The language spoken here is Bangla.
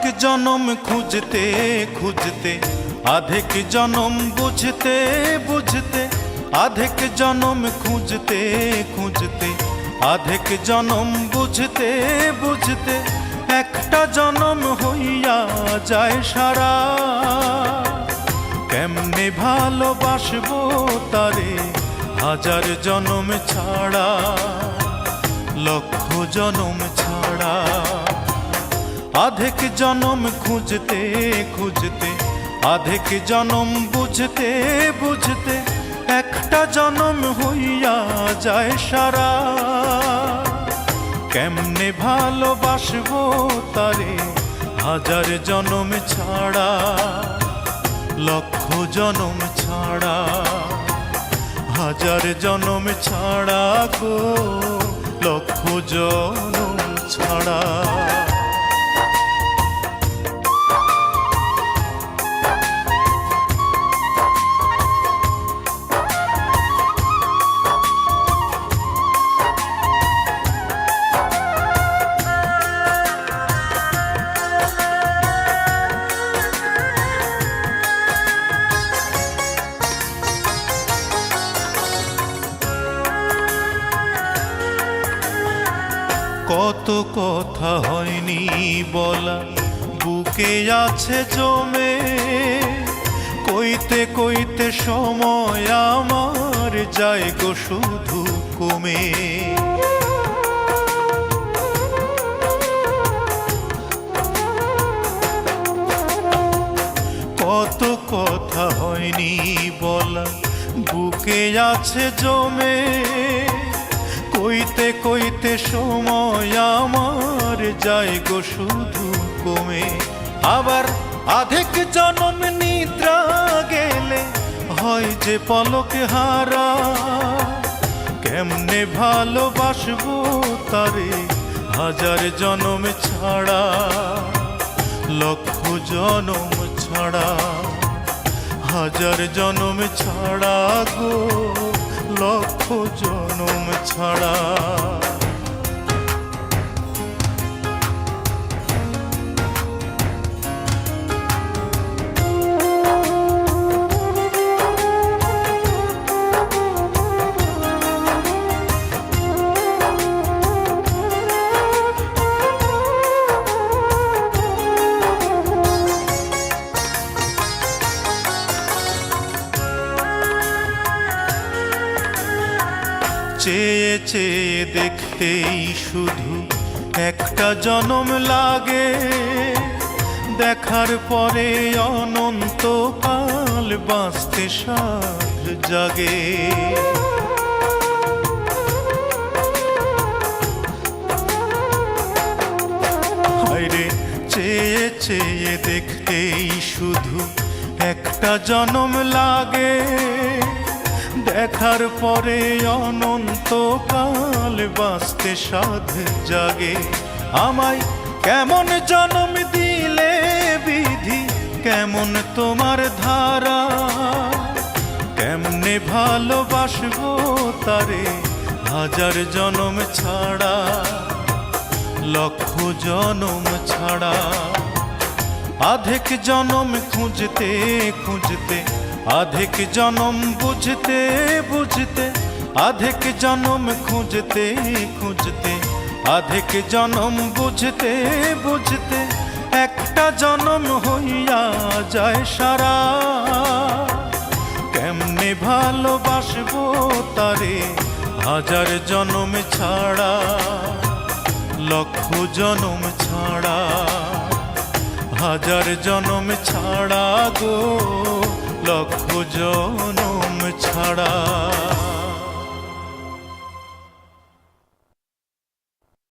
জনম খুঁজতে খুঁজতে, আধেক জনম বুঝতে বুঝতে, আধেক জনম খুঁজতে খুঁজতে, আধেক জনম বুঝতে বুঝতে, একটা জনম হইয়া যায় সারা। কেমনে ভালোবাসবো তারে হাজার জনম ছাড়া, লক্ষ জনম ছাড়া। আধেক জনম খুঁজতে খুঁজতে আধেক জনম বুঝতে বুঝতে, একটা জনম হইয়া যায় সারা। কেমনে ভালোবাসবো তারে হাজার জনম ছাড়া, লক্ষ জনম ছাড়া, হাজার জনম ছাড়া গো, লক্ষ জনম ছাড়া। কত কথা হয়নি বলা। বুকে আছে জমে। কইতে কইতে সময় আমার যায় গো শুধু কমে। কত কথা হয়নি বলা। বুকে আছে জমে। কইতে কইতে সময় আমার যায় গো শুধু কমে। আবার আধেক জনম নিদ্রা গেলে হয় যে পলক হারা। কেমনে ভালোবাসবো তারে হাজার জনম ছাড়া, লক্ষ জনম ছাড়া, হাজার জনম ছাড়া গো। লক্ষ জনম ছাড়া। চেয়ে চেয়ে দেখতেই শুধু একটা জনম লাগে। দেখার পরে অনন্ত কাল বাঁচতে সাধ জাগে। চেয়ে চেয়ে দেখতেই শুধু একটা জনম লাগে। দেখার পরে অনন্ত কাল বাঁচতে সাধ জাগে। আমায় কেমন জনম দিলে বিধি, কেমন তোমার ধারা। কেমনে ভালোবাসবো তারে হাজার জনম ছাড়া, লক্ষ জনম ছাড়া। আধেক জনম খুঁজতে খুঁজতে আধেক জনম বুঝতে বুঝতে, আধেক জনম খুঁজতে খুঁজতে, আধেক জনম বুঝতে বুঝতে, একটা জনম হইয়া যায় সারা। কেমনে ভালোবাসবো তারে হাজার জনম ছাড়া, লক্ষ জনম ছাড়া, হাজার জনম ছাড়া গো। লক্ষ জনম ছাড়া।